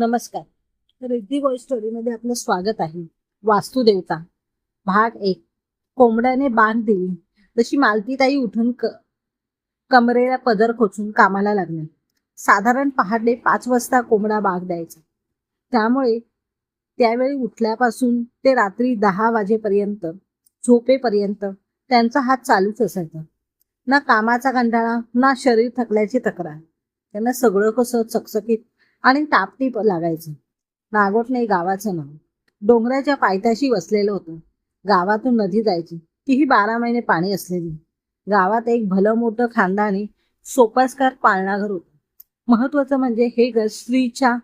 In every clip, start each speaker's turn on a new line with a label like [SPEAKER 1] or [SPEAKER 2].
[SPEAKER 1] नमस्कार. रिद्धी गोल्ड स्टोरीमध्ये आपलं स्वागत आहे. वास्तुदेवता. भाग एक. कोंबड्याने बांध दिली. तशी मालतीताई उठून क कमरेला पदर खोचून कामाला लागले. साधारण पहाटे पाच वाजता कोंबडा बाग द्यायचा. त्यामुळे त्यावेळी उठल्यापासून ते रात्री दहा वाजेपर्यंत झोपेपर्यंत त्यांचा हात चालूच असायचा. ना कामाचा कंटाळा ना शरीर थकल्याची तक्रार. त्यांना सगळं कसं चकचकीत आणि तापटीप लागायचं. नागोठणे गावाचं नाव. डोंगराच्या पायथ्याशी वसलेलं होतं. गावातून नदी जायची. तीही बारा महिने पाणी असलेली. गावात एक भलं मोठं खानदानी सोपासकार पाळणाघर होतं. महत्वाचं म्हणजे हे घर स्त्रीच्या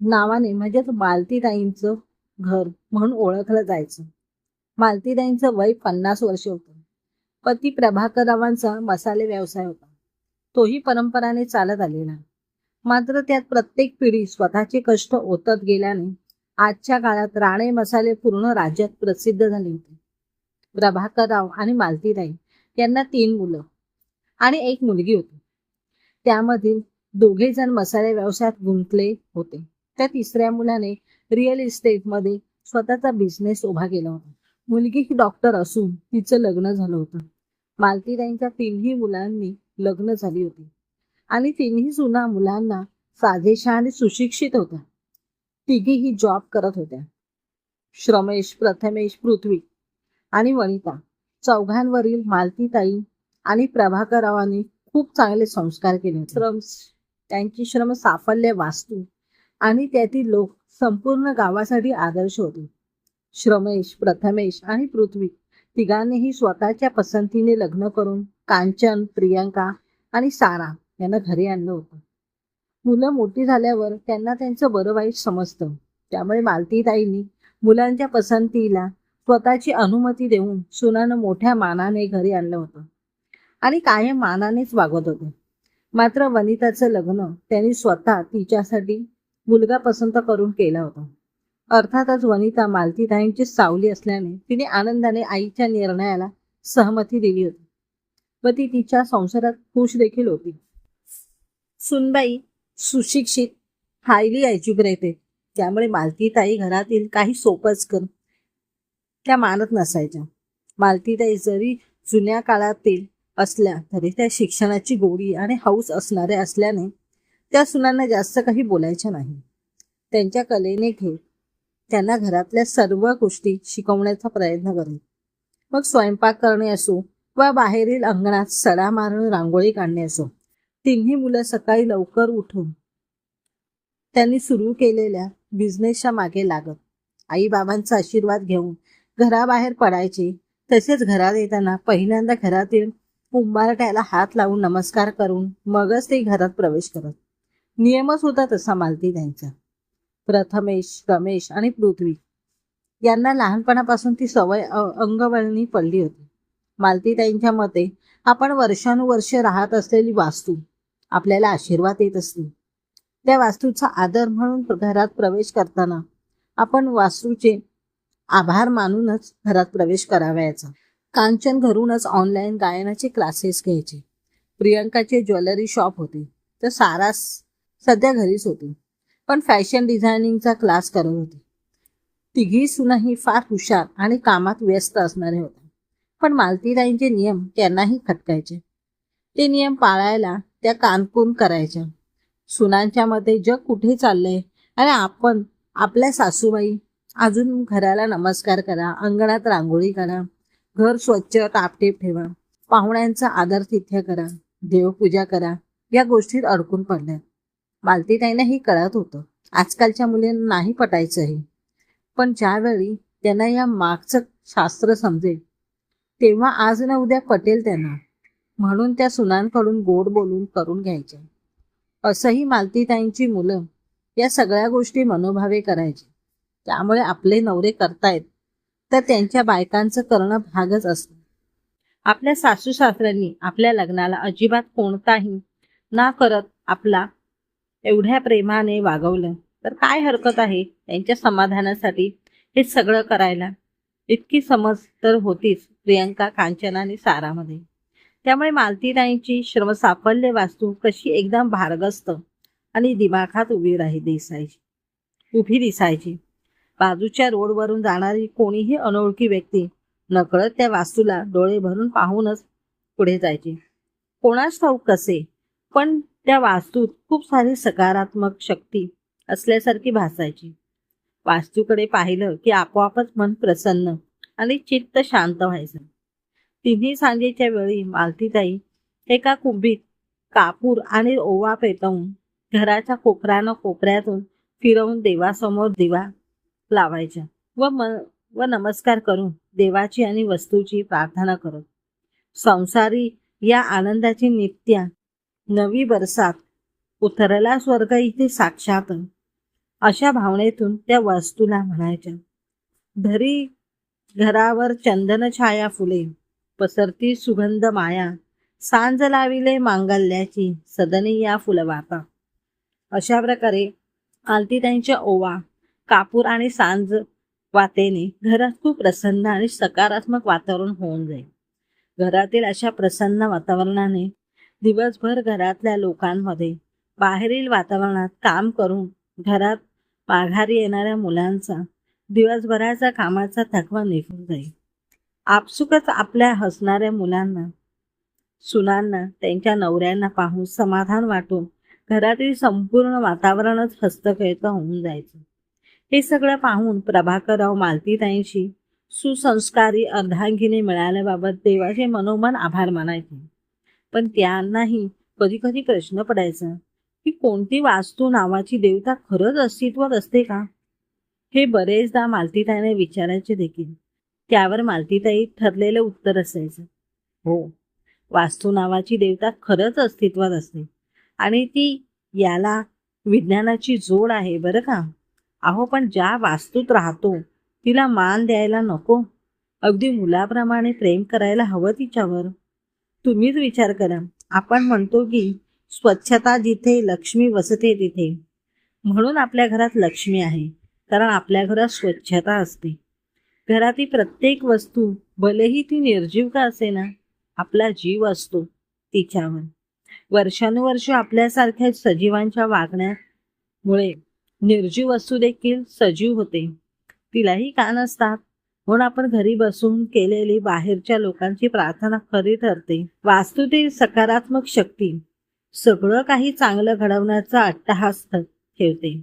[SPEAKER 1] नावाने म्हणजेच मालतीताईंचं घर म्हणून ओळखलं जायचं. मालतीताईंचं वय पन्नास वर्ष होतं. पती प्रभाकररावांचा मसाले व्यवसाय होता. तोही परंपराने चालत आलेला. मात्र त्यात प्रत्येक पिढी स्वतःचे कष्ट ओतत गेल्याने आजच्या काळात राणे मसाले पूर्ण राज्यात प्रसिद्ध झाले होते. प्रभाकरराव आणि मालतीराई यांना तीन मुलं आणि एक मुलगी होती. त्यामधील दोघे जण मसाले व्यवसायात गुंतले होते. त्या तिसऱ्या मुलाने रिअल इस्टेटमध्ये स्वतःचा बिझनेस उभा केला होता. मुलगी ही डॉक्टर असून तिचं लग्न झालं होतं. मालतीराईंच्या तीनही मुलांनी लग्न झाली होती. आणि तिन्ही सुना मुलांना साजेशा आणि सुशिक्षित होत्या. तिघीही जॉब करत होत्या. श्रमेश प्रथमेश पृथ्वी आणि वनिता चौघांवरील मालतीताई आणि प्रभाकररावांनी खूप चांगले संस्कार केले श्रम त्यांची श्रम साफल्य वास्तू आणि त्यातील लोक संपूर्ण गावासाठी आदर्श होते. श्रमेश प्रथमेश आणि पृथ्वी तिघांनीही स्वतःच्या पसंतीने लग्न करून कांचन प्रियंका आणि सारा यांना घरी आणलं होतं. मुलं मोठी झाल्यावर त्यांना त्यांचं बरं वाईट समजतं. त्यामुळे मालतीताईंनी मुलांच्या पसंतीला स्वतःची अनुमती देऊन सुनानं मोठ्या मानाने घरी आणलं होतं. आणि कायम मानानेच वागवत होते. मात्र वनिताचं लग्न त्यांनी स्वतः तिच्यासाठी मुलगा पसंत करून केला होता. अर्थातच वनिता मालतीताईंची सावली असल्याने तिने आनंदाने आईच्या निर्णयाला सहमती दिली होती. व ती तिच्या संसारात खुश देखील होती. सुनबाई सुशिक्षित हायली एज्युकेटेड त्यामुळे मालतीताई घरातील काही सोपच कर. त्या मानत नसायच्या. मालतीताई जरी जुन्या काळातील असल्या तरी त्या शिक्षणाची गोडी आणि हौस असणाऱ्या असल्याने त्या सुनांना जास्त काही बोलायच्या नाही. त्यांच्या कलेने घेत त्यांना घरातल्या सर्व गोष्टी शिकवण्याचा प्रयत्न करेल मग स्वयंपाक करणे असो वा बाहेरील अंगणात सडा मारून रांगोळी काढणे असो तिन्ही मुलं सकाळी लवकर उठून त्यांनी सुरू केलेल्या बिझनेसच्या मागे लागत. आई बाबांचा आशीर्वाद घेऊन घराबाहेर पडायचे. तसेच घरात येताना पहिल्यांदा घरातील उंबारट्याला हात लावून नमस्कार करून मगच ते घरात प्रवेश करत. नियमच होता तसा मालती त्यांचा. प्रथमेश रमेश आणि पृथ्वी यांना लहानपणापासून ती सवय अंगवळणी पडली होती. मालती त्यांच्या मते आपण वर्षानुवर्ष राहत असलेली वास्तू आपल्याला आशीर्वाद देत असते. त्या वास्तूचा आदर म्हणून घरात प्रवेश करताना आपण वास्तूचे आभार मानूनच घरात प्रवेश करावयाचा. कांचन घरूनच ऑनलाईन गायनाचे क्लासेस घ्यायचे. प्रियंकाचे ज्वेलरी शॉप होते. तर सारास सध्या घरीच होती. पण फॅशन डिझायनिंगचा क्लास करत होती. तिघी सुनाही फार हुशार आणि कामात व्यस्त असणारे होते. पण मालतीराईंचे नियम त्यांनाही खटकायचे. ते नियम पाळायला त्या कानकून करायच्या. सुनांच्या मते जग कुठे चाललंय? आणि आपण आपल्या सासूबाई अजून घराला नमस्कार करा अंगणात रांगोळी करा घर स्वच्छ टापटीप ठेवा पाहुण्यांचा आदर तिथ्य करा देवपूजा करा या गोष्टीत अडकून पडल्या. मालतीताईंना ही कळत होतं. आजकालच्या मुलींना नाही पटायचं हे पण ज्यावेळी त्यांना या मागचं शास्त्र समजेल तेव्हा आज ना उद्या पटेल त्यांना. म्हणून त्या सुनांकडून गोड बोलून करून घ्यायच्या असंही मालतीताईंची मुलं या सगळ्या गोष्टी मनोभावे करायची. त्यामुळे आपले नवरे करतायत तर त्यांच्या बायकांचं करणं भागच असतं. आपल्या सासू सासऱ्यांनी आपल्या लग्नाला अजिबात कोणताही ना करत आपला एवढ्या प्रेमाने वागवलं. तर काय हरकत आहे त्यांच्या समाधानासाठी हे सगळं करायला? इतकी समज तर होतीच प्रियंका कांचनाने आणि सारामध्ये. त्यामुळे मालतीराईंची श्रम साफल्य वास्तू कशी एकदम भारगस्त आणि दिमाखात उभी राही दिसायची. उभी दिसायची. बाजूच्या रोडवरून जाणारी कोणीही अनोळखी व्यक्ती नकळत त्या वास्तूला डोळे भरून पाहूनच पुढे जायची. कोणाच ठाऊक कसे पण त्या वास्तूत खूप सारी सकारात्मक शक्ती असल्यासारखी भासायची. वास्तूकडे पाहिलं की आपोआपच मन प्रसन्न आणि चित्त शांत व्हायचं. तिन्ही सांजेच्या वेळी मालतीताई एका कुंभीत कापूर आणि ओवा पेटवून घराच्या कोपऱ्यानं कोपऱ्यातून फिरवून देवासमोर दिवा लावायच्या व म व नमस्कार करून देवाची आणि वस्तूची प्रार्थना करत संसारी या आनंदाची नित्या नवी बरसात उतरला स्वर्ग इथे साक्षात. अशा भावनेतून त्या वस्तूला म्हणायच्या घरी घरावर चंदन छाया फुले पसरती सुगंध माया. सांज लाविले मांगल्याची सदनी या फुलवाता. अशा प्रकारे आलतीताईंच्या ओवा कापूर आणि सांज वातेने घरात खूप प्रसन्न आणि सकारात्मक वातावरण होऊन जाईल. घरातील अशा प्रसन्न वातावरणाने दिवसभर घरातल्या लोकांमध्ये बाहेरील वातावरणात काम करून घरात माघारी येणाऱ्या मुलांचा दिवसभराचा कामाचा थकवा निघून जाईल. आपसुकच आपल्या हसणाऱ्या मुलांना सुनांना त्यांच्या नवऱ्यांना पाहून समाधान वाटून घरातील संपूर्ण वातावरणच हस्तखेळत होऊन जायचं. हे सगळं पाहून प्रभाकरराव मालतीताईंशी सुसंस्कारी अर्धांगिनी मिळाल्याबाबत देवाचे मनोमन आभार मानायचे. पण त्यांनाही कधी कधी प्रश्न पडायचा की कोणती वास्तू नावाची देवता खरंच अस्तित्वात असते का? हे बरेचदा मालतीताईने विचारायचे देखील. त्यावर मालतीताई ठरलेलं उत्तर असायचं. हो. वास्तू नावाची देवता खरंच अस्तित्वात असते. आणि ती याला विज्ञानाची जोड आहे बरं का? अहो पण ज्या वास्तूत राहतो तिला मान द्यायला नको. अगदी मुलाप्रमाणे प्रेम करायला हवं तिच्यावर. तुम्हीच विचार करा. आपण म्हणतो की स्वच्छता जिथे लक्ष्मी वसते तिथे. म्हणून आपल्या घरात लक्ष्मी आहे कारण आपल्या घरात स्वच्छता असते. घरातील प्रत्येक वस्तू भलेही ती निर्जीव का असेना आपला जीव असतो तिच्यावर. वर्षानुवर्ष आपल्यासारख्या सजीवांच्या वागण्यामुळे निर्जीव वस्तू देखील सजीव होते. तिलाही कान असतात म्हणून आपण घरी बसून केलेली बाहेरच्या लोकांची प्रार्थना खरी ठरते. वास्तूतील सकारात्मक शक्ती सगळं काही चांगलं घडवण्याचा अट्टहास ठेवते.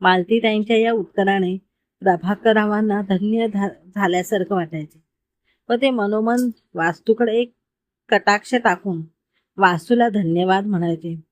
[SPEAKER 1] मालती त्यांच्या या उत्तराने प्रभाकरावांना धन्य झाल्यासारखं वाटायचे. व ते मनोमन वास्तूकडे एक कटाक्ष टाकून वास्तूला धन्यवाद म्हणायचे.